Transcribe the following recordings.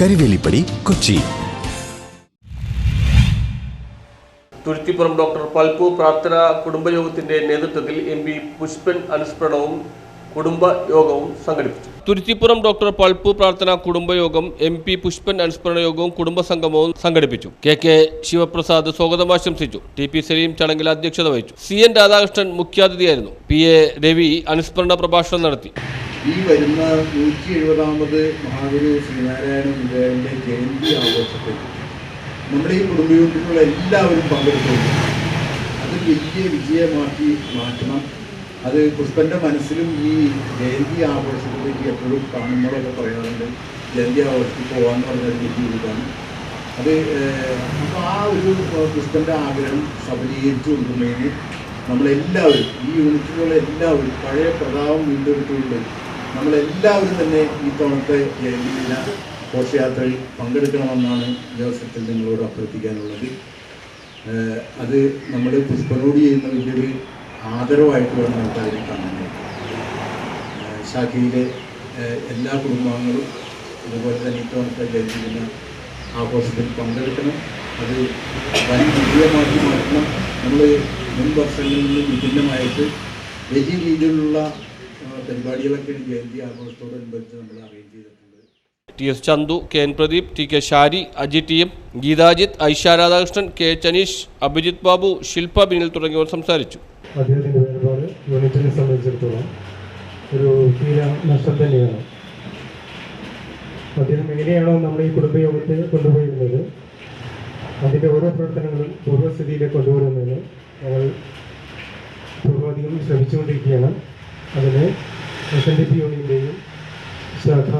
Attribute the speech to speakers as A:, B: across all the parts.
A: Karivelippadi Kochi.
B: Thuruthipuram doctor Palpu പ്രാർത്ഥന കുടുംബയോഗത്തിന്റെ നേതൃത്വത്തിൽ എം പി പുഷ്പൻ അനുസ്മരണവും കുടുംബയോഗവും സംഘടിപ്പിച്ചു. തുരുത്തിപ്പുറം ഡോക്ടർ പൾപ്പു പ്രാർത്ഥന കുടുംബയോഗം എം പി പുഷ്പൻ അനുസ്മരണ യോഗവും കുടുംബസംഗമവും സംഘടിപ്പിച്ചു. കെ കെ ശിവപ്രസാദ് സ്വാഗതം ആശംസിച്ചു. ടി പി സലീം ചടങ്ങിൽ അധ്യക്ഷത വഹിച്ചു. സി എൻ രാധാകൃഷ്ണൻ മുഖ്യാതിഥിയായിരുന്നു. പി എ രവി അനുസ്മരണ പ്രഭാഷണം നടത്തി.
C: ഈ വരുന്ന നൂറ്റി എഴുപതാമത് മഹാഗുരു ശ്രീനാരായണ ഗുരുദേവന്റെ ജയന്തി ആഘോഷത്തിൽ നമ്മുടെ ഈ കുടുംബയോഗത്തിലുള്ള എല്ലാവരും പങ്കെടുക്കുന്നു. അത് വലിയ വിജയമാക്കി മാറ്റണം. അത് പുഷ്പന്റെ മനസ്സിലും ഈ ജയന്തി ആഘോഷത്തിലേക്ക് എപ്പോഴും കാണുന്നതൊക്കെ പറയാറുണ്ട്. ജയന്തി ആഘോഷത്തിൽ പോകാൻ പറഞ്ഞൊരു വലിയ ഇതാണ്. അത് അപ്പോൾ ആ ഒരു പുഷ്പന്റെ ആഗ്രഹം സബലീകരിച്ചു കൊടുക്കുന്നതിന് നമ്മളെല്ലാവരും ഈ യൂണിറ്റിലുള്ള എല്ലാവരും പഴയ പ്രതാപം വീണ്ടെടുത്തുകൊണ്ട് നമ്മളെല്ലാവരും തന്നെ ഈ തവണത്തെ ജയന്തി ദിന ഘോഷയാത്രയിൽ പങ്കെടുക്കണമെന്നാണ് ദിവസത്തിൽ നിങ്ങളോട് അഭ്യർത്ഥിക്കാനുള്ളത്. അത് നമ്മൾ പുഷ്പനോട് ചെയ്യുന്ന വലിയൊരു ആദരവായിട്ട് വേണം നമുക്ക് അതിനെ കാണാനായിട്ട് ശാഖയിലെ എല്ലാ കുടുംബാംഗങ്ങളും ഇതുപോലെ തന്നെ ഇത്തവണത്തെ ജയന്തി ദിന ആഘോഷത്തിൽ പങ്കെടുക്കണം. അത് വൻ വിജയമാക്കി മാറ്റണം. നമ്മൾ മുൻ വർഷങ്ങളിൽ നിന്ന് വിഭിന്നമായിട്ട് വലിയ രീതിയിലുള്ള ജയന്തി ആഘോഷത്തോടനുബന്ധിച്ച് നമ്മൾ അറേഞ്ച് ചെയ്തിട്ടുണ്ട്.
B: T S Chandu K N Pradeep T K Shari Aji T M Geethajith Aisha Radhakrishnan K Chaneesh Abhijith Babu Shilpa Binil തുടങ്ങിയവർ സംസാരിച്ചു.
D: അദ്ദേഹത്തിന്റെ വേർപാട് യൂണിറ്റിനെ സംബന്ധിച്ചിടത്തോളം ഒരു തീര നഷ്ടം തന്നെയാണ്. അദ്ദേഹം എങ്ങനെയാണോ നമ്മുടെ ഈ കുടുംബയോഗത്തെ കൊണ്ടുപോയിരുന്നത് അതിന്റെ ഓരോ പ്രവർത്തനങ്ങളും പൂർവസ്ഥിതിയിലേക്ക് കൊണ്ടുവരുന്നതിന് ഞങ്ങൾ പൂർവാധികം ശ്രമിച്ചുകൊണ്ടിരിക്കുകയാണ്. അതിന് എസ് എൻ ഡി പി യൂണിയന്റെയും ശാഖ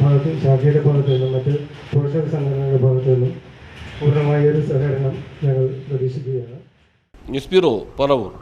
D: ഭാഗത്ത് ശാഖയുടെ ഭാഗത്തു നിന്നും മറ്റ് പോഷക സംഘടനകളുടെ ഭാഗത്തു നിന്നും പൂർണമായ ഒരു സഹകരണം ഞങ്ങൾ പ്രതീക്ഷിക്കുകയാണ്.
B: News bureau Paravur.